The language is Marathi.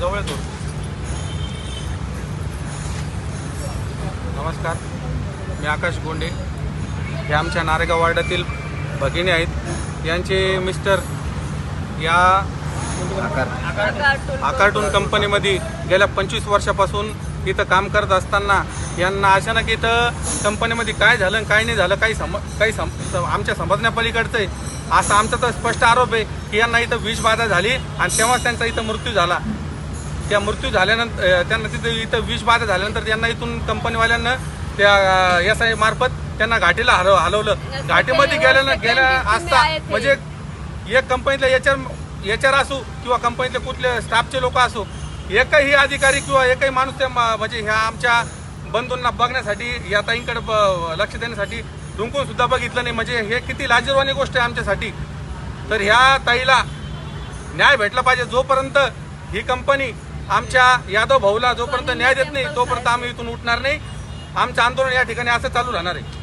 जवळ दोन नमस्कार मी आकाश गोंडे. हे आमच्या नारेगाव वार्डातील भगिनी आहेत. यांचे मिस्टर या आकार्टून कंपनीमध्ये गेल्या पंचवीस वर्षापासून इथं काम करत असताना यांना अचानक इथं कंपनीमध्ये काय झालं काय नाही झालं काही सम काही सम आमच्या समजण्यापलीकडचं आहे असा आमचा तर स्पष्ट आरोप आहे की यांना इथं विषबाधा झाली आणि तेव्हाच त्यांचा इथं मृत्यू झाला. त्या मृत्यू झाल्यानंतर त्यांना तिथं इथं विषबाधा झाल्यानंतर त्यांना इथून कंपनीवाल्यांना त्या एस आय मार्फत त्यांना घाटीला हलव हलवलं. घाटीमध्ये गेल्यानं गेल्या असता म्हणजे एक कंपनीतल्या एचआर एचआर असो किंवा कंपनीतले कुठले स्टाफचे लोक असो एकही अधिकारी किंवा एकही माणूस त्या म्हणजे ह्या आमच्या बंधूंना बघण्यासाठी या ताईंकडे लक्ष देण्यासाठी डुंकून सुद्धा बघितलं नाही. म्हणजे हे किती लाजीरवाणी गोष्ट आहे आमच्यासाठी. तर ह्या ताईला न्याय भेटला पाहिजे जोपर्यंत ही कंपनी आमच्या यादव भाऊला जोपर्यंत न्याय देत नाही तोपर्यंत आम्ही इथून उठणार नाही. आमचं आंदोलन या ठिकाणी असं चालू राहणार आहे.